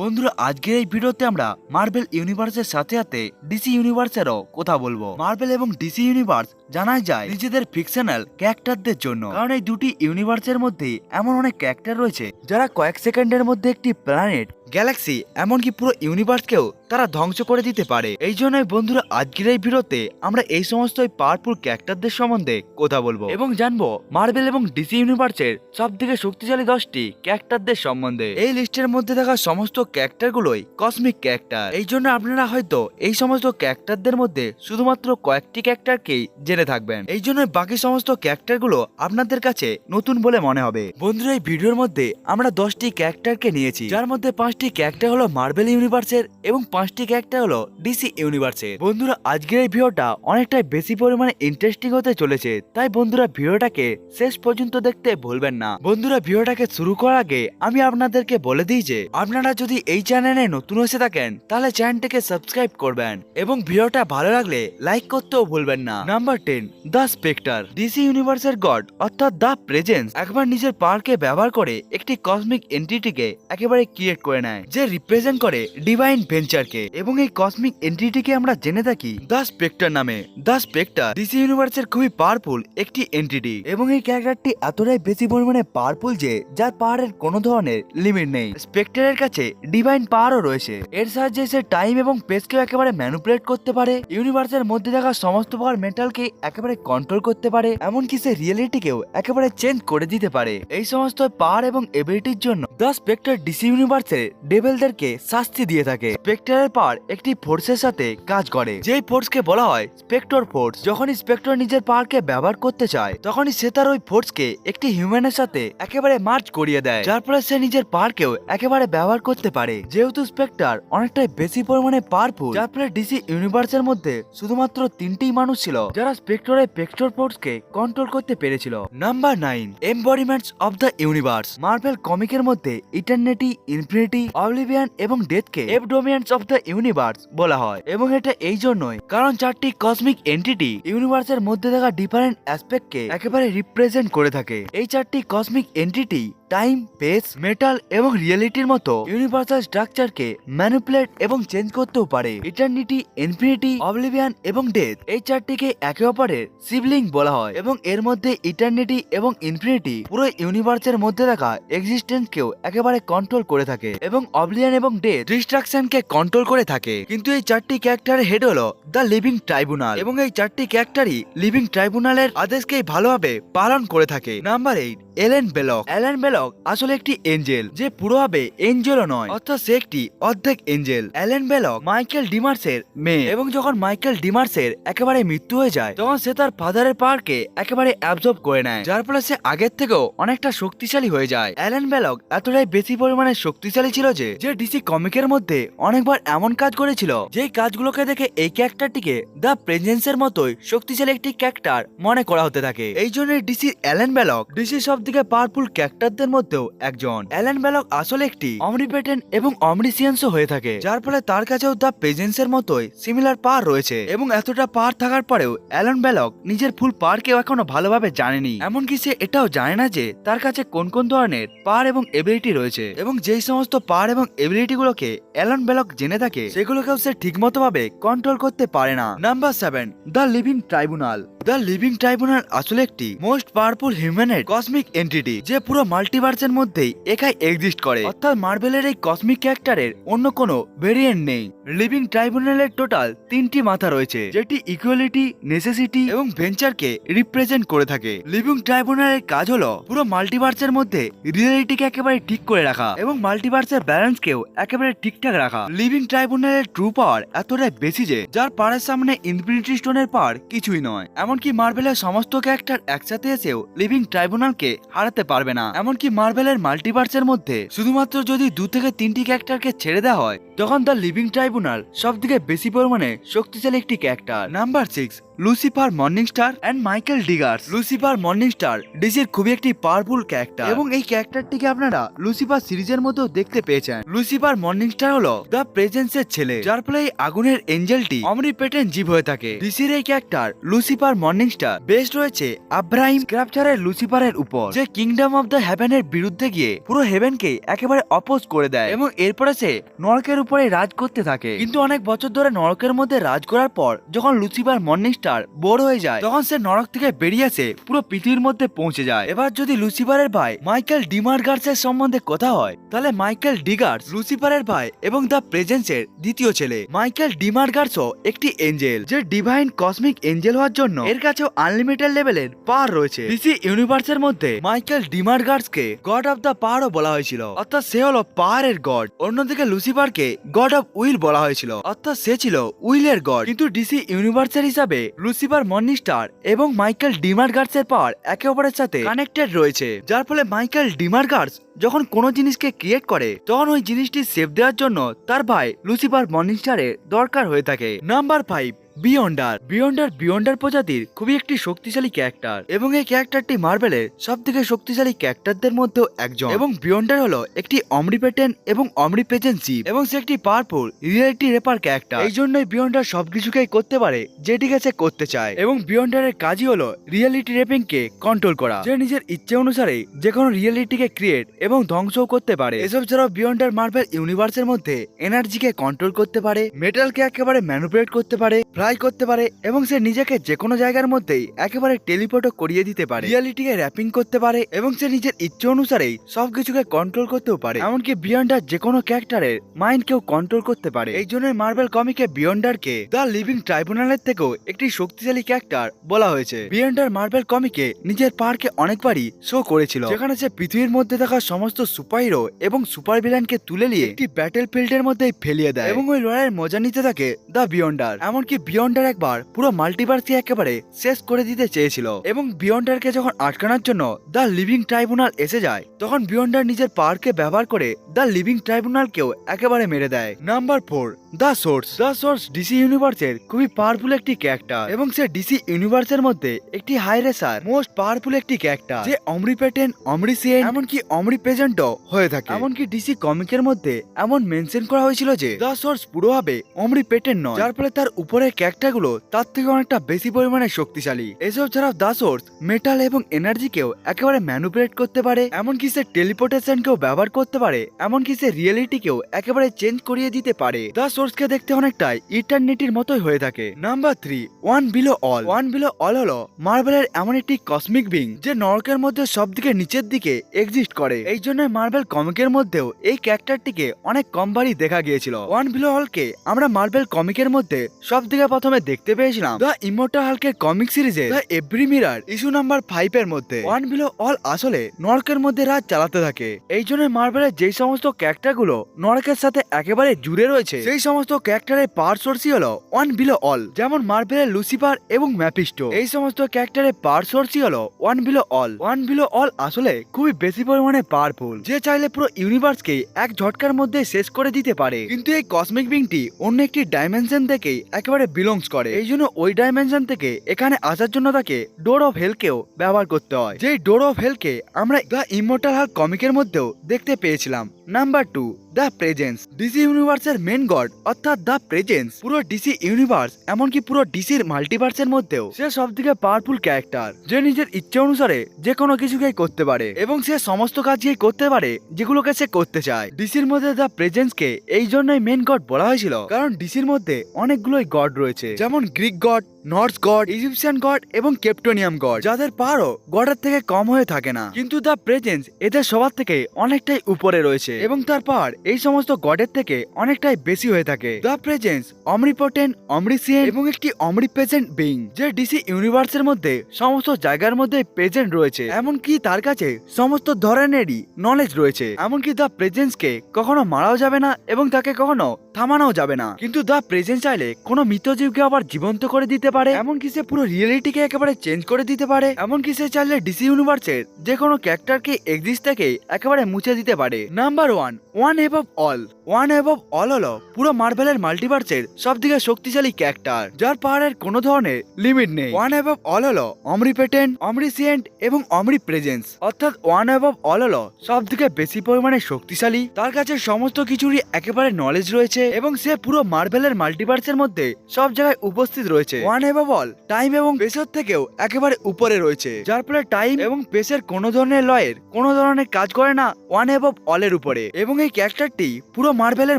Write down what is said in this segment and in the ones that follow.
বন্ধুরা, আজকের এই ভিডিওতে আমরা মার্বেল ইউনিভার্সের সাথে সাথে ডিসি ইউনিভার্সেরও কথা বলব। মার্বেল এবং ডিসি ইউনিভার্স জানাই যায় নিজেদের ফিকশনাল ক্যারেক্টারদের জন্য। কারণ এই দুটি ইউনিভার্সের মধ্যে এমন অনেক ক্যারেক্টার রয়েছে যারা কয়েক সেকেন্ডের মধ্যে একটি প্ল্যানেট গ্যালাক্সি এমনকি পুরো ইউনিভার্সকেও তারা ধ্বংস করে দিতে পারে। এই জন্যই বন্ধুরা, আজকের এই ভিডিওতে আমরা এই সমস্ত পাওয়ারফুল ক্যারেক্টারদের সম্বন্ধে কথা বলব এবং জানব মার্বেল এবং ডিসি ইউনিভার্সের সব থেকে শক্তিশালী দশটি ক্যারেক্টারদের সম্বন্ধে। এই লিস্টের মধ্যে থাকা সমস্ত ক্যারেক্টারগুলোই কসমিক ক্যারেক্টার এই জন্য আপনারা হয়তো এই সমস্ত ক্যারেক্টারদের মধ্যে শুধুমাত্র কয়েকটি ক্যারেক্টারকেই জেনে থাকবেন। এই জন্য বাকি সমস্ত ক্যারেক্টারগুলো আপনাদের কাছে নতুন বলে মনে হবে। বন্ধুরা, এই ভিডিওর মধ্যে আমরা দশটি ক্যারেক্টারকে নিয়েছি। যার মধ্যে পাঁচটি ক্যারেক্টার হলো মার্বেল ইউনিভার্সের এবং পাঁচটি ক্যারেক্টার হলো ডিসি ইউনিভার্সের। বন্ধুরা, আজকের এই ভিডিওটা অনেকটাই বেশি পরিমাণে ইন্টারেস্টিং হতে চলেছে, তাই বন্ধুরা ভিডিওটাকে শেষ পর্যন্ত দেখতে ভুলবেন না। বন্ধুরা, ভিডিওটাকে শুরু করার আগে আমি আপনাদেরকে বলে দিই যে, আপনারা যদি এই চ্যানেলে নতুন এসে থাকেন, তাহলে চ্যানেলটিকে সাবস্ক্রাইব করবেন এবং ভিডিওটা ভালো লাগলে লাইক করতেও ভুলবেন না। Number ten, the Spectre. DC ইউনিভার্সের গড, অর্থাৎ দ্য প্রেজেন্স, একবার নিজের পাওয়ারকে ব্যবহার করে একটি কসমিক এন্টিটিকে একেবারে ক্রিয়েট করে নেয়। যে রিপ্রেজেন্ট করে ডিভাইন ভেঞ্চারকে এবং এই কসমিক এন্টিটিকে আমরা জেনে থাকি দ্য স্পেক্টার নামে। দ্য স্পেক্টার ডিসি ইউনিভার্সের খুবই পাওয়ারফুল একটি এন্টিটি এবং এই ক্যারেক্টারটি এতটাই বেশি পরিমাণে পাওয়ারফুল যে যার পাওয়ারের কোনো ধরনের লিমিট নেই। স্পেক্টারের কাছে ডিভাইন পাওয়ারও রয়েছে। এর সাহায্যে সে টাইম এবং স্পেসকে একেবারে ম্যানুপুলেট করতে পারে। ইউনিভার্সের মধ্যে থাকা সমস্ত প্রকার মেটালকে একেবারে কন্ট্রোল করতে পারে, এমনকি সে রিয়েলিটিকেও একেবারে চেঞ্জ করে দিতে পারে। এই সমস্ত পাওয়ার এবং এবিলিটির জন্য দ্য স্পেক্টার ডিসি ইউনিভার্সের ডেভেলদেরকে শাস্তি দিয়ে থাকে। স্পেক্টারের পাওয়ার একটি ফোর্সের সাথে কাজ করে। যেই ফোর্সকে বলা হয় স্পেক্টর ফোর্স, যখনই স্পেক্টর নিজের পাওয়ারকে ব্যবহার করতে চায়, তখনই সে তার ওই ফোর্সকে একটি হিউম্যানের সাথে একেবারে মার্চ করিয়ে দেয়। যার ফলে সে নিজের পাওয়ারকেও একেবারে ব্যবহার করতে পারে। যেহেতু স্পেক্টার অনেকটাই বেশি পরিমাণে পাওয়ারফুল, যার ফলে ডিসি ইউনিভার্সের মধ্যে শুধুমাত্র তিনটি মানুষ ছিল, যারা স্পেক্টরের পেক্টর ফোর্সকে কন্ট্রোল করতে পেরেছিল। Number nine embodiments of the universe, Marvel কমিকের মধ্যে ইটার্নিটি, ইনফিনিটি অবলিভিয়ান এবং ডেথকে এবডোমিয়ান্স অফ দ্য ইউনিভার্স বলা হয় এবং এটা এই জন্যই কারণ চারটি কসমিক এন্টিটি ইউনিভার্সের মধ্যে থাকা ডিফারেন্ট অ্যাসপেক্টকে একেবারে রিপ্রেজেন্ট করে থাকে। এই চারটি cosmic entity time space metal এবং রিয়েলিটির মতো ইউনিভার্সাল স্ট্রাকচারকে ম্যানিপুলেট এবং চেঞ্জ করতেও পারে। ইটার্নিটি ইনফিনিটি অবলিভিয়ান এবং ডেথ এই চারটিকে একে অপরের সিবলিং বলা হয় এবং এর মধ্যে ইটার্নিটি এবং ইনফিনিটি পুরো ইউনিভার্সের মধ্যে থাকা এক্সিস্টেন্সকেও একেবারে কন্ট্রোল করে থাকে। এবং অবলিয়ান এবং ডেথ ডিস্ট্রাকশনকে কন্ট্রোল করে থাকে। কিন্তু এই চারটি ক্যারেক্টারের হেড হলো দ্য লিভিং ট্রাইব্যুনাল এবং এই চারটি ক্যারেক্টারই লিভিং ট্রাইব্যুনালের আদেশকে ভালোভাবে পালন করে থাকে। নাম্বার এইট এলেন বেলক। এলেন বেলক আসলে একটি এঞ্জেল, যে পুরোভাবে এঞ্জেলও নয়, অর্থাৎ সে একটি অর্ধেক এঞ্জেল। এলেন বেলক মাইকেল ডিমার্সের মেয়ে এবং যখন মাইকেল ডিমার্সের একেবারে মৃত্যু হয়ে যায়, তখন সে তার ফাদারের পাওয়ারকে একেবারে অ্যাবজর্ব করে নেয়, যার ফলে সে আগের থেকেও অনেকটা শক্তিশালী হয়ে যায়। অ্যালেন বেলক এতটাই বেশি পরিমাণে শক্তিশালী ছিল যে যে ডিসি কমিকের মধ্যে অনেকবার এমন কাজ করেছিল, যেই কাজগুলোকে দেখে এই ক্যারেক্টারটিকে দ্য প্রেজেন্সের মতোই শক্তিশালী একটি ক্যারেক্টার মনে করা হতে থাকে। এই জন্য ডিসি অ্যালেন বেলক ডিসি সব থেকে পাওয়ারফুল ক্যারেক্টারদের মধ্যেও একজন। অ্যালেন বেলক আসলে একটি অমরিপেটেন্ট এবং অমরিসিয়ান্সও হয়ে থাকে, যার ফলে তার কাছেও দ্য প্রেজেন্সের মতোই সিমিলার পাওয়ার রয়েছে এবং এতটা পাওয়ার থাকার পরেও অ্যালেন বেলক নিজের ফুল পাওয়ারকেও এখনও ভালোভাবে জানেনি। এমনকি সে এটাও জানে না যে তার কাছে কোন কোন ধরনের পাওয়ার এবং এবিলিটি রয়েছে এবং যেই সমস্ত পাওয়ার এবং এবিলিটি গুলোকে অ্যালন বেলক জেনে থাকে, সেগুলোকেও সে ঠিকমতো ভাবে কন্ট্রোল করতে পারে না। Number seven the Living Tribunal the Living Tribunal আসলে একটি মোস্ট পাওয়ারফুল হিউম্যানের কসমিক এন্টিটি যে পুরো মাল্টিভার্সের মধ্যেই একাই এক্সিস্ট করে। অর্থাৎ মার্বেলের এই কসমিক ক্যারেক্টারের অন্য কোনো ভেরিয়েন্ট নেই। লিভিং ট্রাইব্যুনালের টোটাল তিনটি মাথা রয়েছে, যেটি ইকুয়ালিটি নেসেসিটি এবং ভেঞ্চারকে রিপ্রেজেন্ট করে থাকে। লিভিং ট্রাইব্যুনালের কাজ হলো পুরো মাল্টিভার্সের মধ্যে রিয়েলিটিকে একেবারে ঠিক করে রাখা এবং মাল্টিভার্সের ব্যালেন্সকেও একেবারে ঠিকঠাক রাখা। লিভিং ট্রাইব্যুনালের ট্রু পাওয়ার এতটাই বেশি যে, যার পাড়ের সামনে ইনফিনিটি স্টোনের পাওয়ার কিছুই নয়। এমনকি মার্বেলের সমস্ত ক্যারেক্টার একসাথে এসেও লিভিং ট্রাইব্যুনালকে হারাতে পারবে না। এমনকি মার্বেলের মাল্টিভার্সের মধ্যে শুধুমাত্র যদি দু থেকে তিনটি ক্যারেক্টারকে ছেড়ে দেওয়া হয়, তখন দ্য লিভিং ট্রাইব্যুনাল সব থেকে বেশি পরিমাণে শক্তিশালী একটি character number six Lucifer Morning Star and Michael Demiurgos Lucifer Morning Star ডিসির খুবই একটি পাওয়ারফুল ক্যারেক্টার এবং এই ক্যারেক্টারটিকে আপনারা লুসিফার সিরিজের মধ্যেও দেখতে পেয়েছেন। লুসিফার মর্নিং স্টার হলো দ্য প্রেজেন্সের ছেলে যার ফলে এই আগুনের এঞ্জেলটি অমরি পেটেন জীব হয়ে থাকে। ডিসির এই character Lucifer morning star best রয়েছে আব্রাহিম ক্রাপচারের লুসিফারের উপর যে কিংডম অফ দ্য হেভেনের বিরুদ্ধে গিয়ে পুরো হেভেনকে একেবারে অপোজ করে দেয় এবং এরপরে সে নরকের উপরে রাজ করতে থাকে। কিন্তু অনেক বছর ধরে নরকের মধ্যে রাজ করার পর যখন লুসিফার মর্নিং স্টার বোর হয়ে যায়। তখন সে নরক থেকে বেরিয়ে এসে পুরো পৃথিবীর মধ্যে পৌঁছে যায়। এবার যদি লুসিফারের ভাই মাইকেল ডিমার্গার্সের সম্বন্ধে কথা হয়, তাহলে মাইকেল ডিগার্স লুসিফারের ভাই এবং দ্য প্রেজেন্সের দ্বিতীয় ছেলে। মাইকেল ডিমার্গার্সও একটি এঞ্জেল, যে ডিভাইন কসমিক এঞ্জেল হওয়ার জন্য এর কাছেও আনলিমিটেড লেভেলের পাওয়ার রয়েছে। ডিসি ইউনিভার্সের মধ্যে মাইকেল ডিমার্গার্সকে গড অফ দ্য পাওয়ারও বলা হয়েছিল। অর্থাৎ সে হলো পাওয়ারের গড। অন্যদিকে লুসিফারকে গড অফ উইল বলা হয়েছিল। অর্থাৎ সে ছিল উইলের গড। কিন্তু ডিসি ইউনিভার্সের হিসাবে লুসিফার মর্নিং স্টার এবং মাইকেল ডিমার্গার্সের পাওয়ার একে অপরের সাথে কানেক্টেড রয়েছে। যার ফলে মাইকেল ডিমার্গার্স যখন কোনো জিনিসকে ক্রিয়েট করে, তখন ওই জিনিসটি সেভ দেওয়ার জন্য তার ভাই লুসিফার মর্নিং স্টারের দরকার হয়ে থাকে। নাম্বার ফাইভ বিয়ন্ডার বিয়ন্ডার বিয়ন্ডার প্রজাতির খুবই একটি শক্তিশালী ক্যারেক্টার এবং এই ক্যারেক্টারটি মার্বেলের সব থেকে শক্তিশালী ক্যারেক্টারদের মধ্যেও একজন। এবং বিয়ন্ডার হলো একটি অমরিপেটেন এবং অমরিপেজেন্ট জীব। এবং সে একটি পাওয়ারফুল রিয়েলিটি রেপার ক্যারেক্টার এই জন্যই বিয়ন্ডার সবকিছুকেই করতে পারে, যেটিকে সে করতে চায়। এবং বিয়ন্ডারের কাজই হলো রিয়েলিটি রেপিং কে কন্ট্রোল করা। যে নিজের ইচ্ছে অনুসারে যে কোনো রিয়েলিটিকে ক্রিয়েট এবং ধ্বংসও করতে পারে। এসব ছাড়াও বিয়ন্ডার মার্বেল ইউনিভার্সের মধ্যে এনার্জিকে কন্ট্রোল করতে পারে মেটালকে একেবারে ম্যানুপুলেট করতে পারে ফ্রাই করতে পারে এবং সে নিজেকে যে কোনো জায়গার মধ্যেই একেবারে টেলিপোর্টও করিয়ে দিতে পারে। রিয়ালিটিকে র্যাপিং করতে পারে এবং সে নিজের ইচ্ছে অনুসারেই সবকিছুকে কন্ট্রোল করতেও পারে। এমনকি বিয়ন্ডার যে কোনো ক্যারেক্টারের মাইন্ড কেউ কন্ট্রোল করতে পারে। এই জন্য মার্বেল কমিকে বিয়ন্ডারকে দ্য লিভিং ট্রাইব্যুনালের থেকেও একটি শক্তিশালী ক্যারেক্টার বলা হয়েছে। বিয়ন্ডার মার্বেল কমিকে নিজের পার্কে অনেকবারই শো করেছিল। যেখানে সে পৃথিবীর মধ্যে থাকা সমস্ত সুপারহিরো এবং সুপার ভিলেনকে তুলে নিয়ে একটি ব্যাটেল ফিল্ডের মধ্যে ফেলিয়ে দেয়। এবং ওই লড়াইয়ের মজা নিতে থাকে দ্য বিয়ন্ডার এমনকি বিয়ন্ডার একবার পুরো মাল্টিভার্সকে একেবারে শেষ করে দিতে চেয়েছিল এবং বিয়ন্ডারকে যখন আটকানোর জন্য দ্য লিভিং ট্রাইব্যুনাল এসে যায়, তখন বিয়ন্ডার নিজের পাওয়ারকে ব্যবহার করে দ্য লিভিং ট্রাইব্যুনালকেও একেবারে মেরে দেয়। Number four the source. The source DC ইউনিভার্সের খুবই পাওয়ারফুল একটি ক্যারেক্টার এবং সে ডিসি ইউনিভার্সের মধ্যে একটি হাই রেসার, মোস্ট পাওয়ারফুল একটি ক্যারেক্টার। যে অমরিপেটেন অমরিসিয়েন এমনকি অমরিপ্রেজেন্টও হয়ে থাকে। এমনকি ডিসি কমিকের মধ্যে এমন মেনশন করা হয়েছিল যে, দ্য সোর্স পুরোভাবে অমরিপেটেন নয়, যার ফলে তার উপরের ক্যারেক্টারগুলো তার থেকে অনেকটা বেশি পরিমাণে শক্তিশালী। এসব ছাড়াও দা সোর্স মেটাল এবং এনার্জিকেও একেবারে ম্যানুপুলেট করতে পারে, এমনকি সে টেলিপোর্টেশনকেও ব্যবহার করতে পারে, এমনকি সে রিয়েলিটিকেও একেবারে চেঞ্জ করিয়ে দিতে পারে। দা সোর্সকে দেখতে অনেকটাই ইটারনিটির মতোই হয়ে থাকে। Number three one below all one below all হলো মার্বেলের এমন একটি কসমিক বিং যে নরকের মধ্যে সব দিকে নিচের দিকে এক্সিস্ট করে। এই জন্য মার্বেল কমিকের মধ্যেও এই ক্যারেক্টারটিকে অনেক কমবারই দেখা গিয়েছিল। ওয়ান বিলো হলকে আমরা মার্বেল কমিকের মধ্যে সব থেকে প্রথমে দেখতে পেয়েছিলাম দ্য ইমোর্টাল হালকের কমিক সিরিজে the every mirror issue number five এর মধ্যে। ওয়ান বিলো অল আসলে নরকের মধ্যে রাজ চালাতে থাকে। এই জন্য মার্বেলের যেই সমস্ত ক্যারেক্টারগুলো নরকের সাথে একেবারে জুড়ে রয়েছে, সেই সমস্ত ক্যারেক্টারের পাওয়ার সোর্সই হলো ওয়ান বিলো অল যেমন মার্বেলের লুসিফার এবং ম্যাপিস্টো এই সমস্ত ক্যারেক্টারের পাওয়ার সোর্সই হলো one below all one below all আসলে খুবই বেশি পরিমাণে পাওয়ারফুল যে চাইলে পুরো ইউনিভার্সকে এক ঝটকার মধ্যে শেষ করে দিতে পারে। কিন্তু এই কসমিক বিংটি অন্য একটি ডাইমেনশন থেকেই একেবারে বিলংস করে। এই জন্য ওই ডাইমেনশন থেকে এখানে আসার জন্য তাকে ডোর অফ হেলকেও ব্যবহার করতে হয়। যেই ডোর অফ হেলকে আমরা দ্য ইমোর্টাল হাল কমিকের মধ্যেও দেখতে পেয়েছিলাম। Number two the presence DC ইউনিভার্সের মেন গড অর্থাৎ দ্য প্রেজেন্স পুরো ডিসি ইউনিভার্স এমনকি পুরো ডিসির মাল্টিভার্সের মধ্যেও, সে সব থেকে পাওয়ারফুল ক্যারেক্টার যে নিজের ইচ্ছে অনুসারে যে কোনো কিছুকেই করতে পারে, এবং সে সমস্ত কাজই করতে পারে, যেগুলোকে সে করতে চায়। ডিসির মধ্যে দ্য প্রেজেন্সকে এই জন্যই মেন গড বলা হয়েছিল, কারণ ডিসির মধ্যে অনেকগুলোই গড রয়েছে, যেমন Greek god north god Egyptian god এবং কেপটোনিয়াম গড যাদের পারও গডের থেকে কম হয়ে থাকে না। কিন্তু দ্য প্রেজেন্স এদের সবার থেকে অনেকটাই উপরে রয়েছে এবং তার পাওয়ার এই সমস্ত গডের থেকে অনেকটাই বেশি হয়ে থাকে। দ্য প্রেজেন্স অমরিপোটেন অমরিসিয়েন এবং একটি অমরিপ্রেজেন্ট বিং যে ডিসি ইউনিভার্সের মধ্যে সমস্ত জায়গার মধ্যে প্রেজেন্ট রয়েছে। এমনকি তার কাছে সমস্ত ধরনেরই নলেজ রয়েছে। এমনকি দ্য প্রেজেন্সকে কখনো মারাও যাবে না এবং তাকে কখনো থামানোও যাবে না। কিন্তু দা প্রেজেন্ট চাইলে কোনো মৃতজীবকে আবার জীবন্ত করে দিতে পারে। এমনকি সে পুরো রিয়েলিটিকে একেবারে চেঞ্জ করে দিতে পারে। এমন কি সে চাইলে ডিসি ইউনিভার্সের যে কোনো ক্যারেক্টারকে এক্সিস্ট থেকে একেবারে মুছে দিতে পারে। Number one one above all one of all হলো পুরো মার্বেলের মাল্টিভার্সের সব থেকে শক্তিশালী ক্যারেক্টার যার পাহাড়ের কোনো ধরনের লিমিট নেই। ওয়ান অফ অল হলো অমরিপেটেন্ট অমরিসিয়েন্ট এবং অমরি প্রেজেন্স অর্থাৎ ওয়ান অফ অল হলো সব থেকে বেশি পরিমাণে শক্তিশালী। তার কাছে সমস্ত কিছুরই একেবারে নলেজ রয়েছে এবং সে পুরো মার্বেলের মাল্টিভার্সের মধ্যে সব জায়গায় উপস্থিত রয়েছে। ওয়ান এভ অল টাইম এবং পেসের থেকেও একেবারে উপরে রয়েছে। যার ফলে টাইম এবং পেসের কোনো ধরনের লয়ের কোনো ধরনের কাজ করে না ওয়ান অফ অলের উপরে। এবং এই ক্যারেক্টারটি পুরো মার্বেলের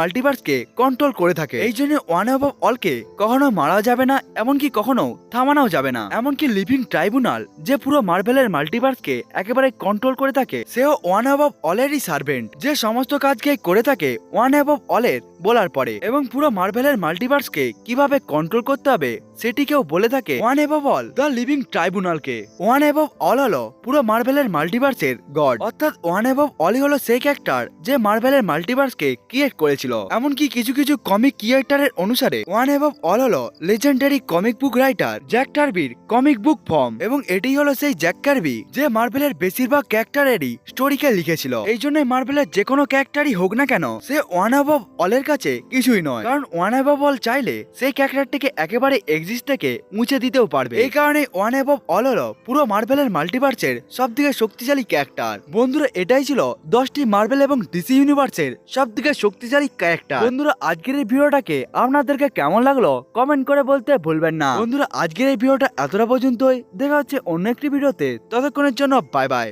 মাল্টিভার্সকে কন্ট্রোল করে থাকে। এই জন্য ওয়ান এভ অফ অলকে কখনো মারা যাবে না, এমনকি কখনো থামানোও যাবে না। এমনকি লিভিং ট্রাইব্যুনাল যে পুরো মার্বেলের মাল্টিভার্সকে একেবারে কন্ট্রোল করে থাকে, সেও ওয়ান অ্যাব অফ অলেরই সার্ভেন্ট যে সমস্ত কাজকে করে থাকে ওয়ান অফ অলের বলার পরে। এবং পুরো মার্বেলের মাল্টিভার্সকে কীভাবে কন্ট্রোল করতে হবে, সেটিকেও বলে থাকে one of all the living ট্রাইব্যুনালকে one of all হলো পুরো মার্বেলের মাল্টিভার্সের গড অর্থাৎ ওয়ান অফ অলই হলো সেই ক্যারেক্টার যে মার্বেলের মাল্টিভার্সকে ক্রিয়েট করেছিল। এমনকি কিছু কিছু কমিক ক্রিয়েটারের অনুসারে ওয়ান অফ অল হলো legendary comic book writer Jack টার্বির comic book form এবং এটি হলো সেই জ্যাক কার্বি যে মার্বেলের বেশিরভাগ ক্যারেক্টারেরই স্টোরিকে লিখেছিল। এই জন্য মার্বেলের যে কোনো ক্যারেক্টারই হোক না কেন, সে ওয়ান অফ অলের কাছে কিছুই নয়। কারণ ওয়ান অফ অল চাইলে সেই ক্যারেক্টারটিকে একেবারে এক্সিস্ট থেকে মুছে দিতেও পারবে। এই কারণে ওয়ান অফ অল হলো পুরো মার্বেলের মাল্টিভার্সের সব থেকে শক্তিশালী ক্যারেক্টার বন্ধুরা, এটাই ছিল দশটি মার্বেল এবং ডিসি ইউনিভার্সের সব থেকে শক্তিশালী ক্যারেক্টার বন্ধুরা আজকের এই ভিডিওটাকে আপনাদেরকে কেমন লাগল কমেন্ট করে বলতে ভুলবেন না। বন্ধুরা আজকের এই ভিডিওটা এতটা পর্যন্তই। দেখা হচ্ছে অন্য একটি ভিডিওতে। ততক্ষণের জন্য বাই বাই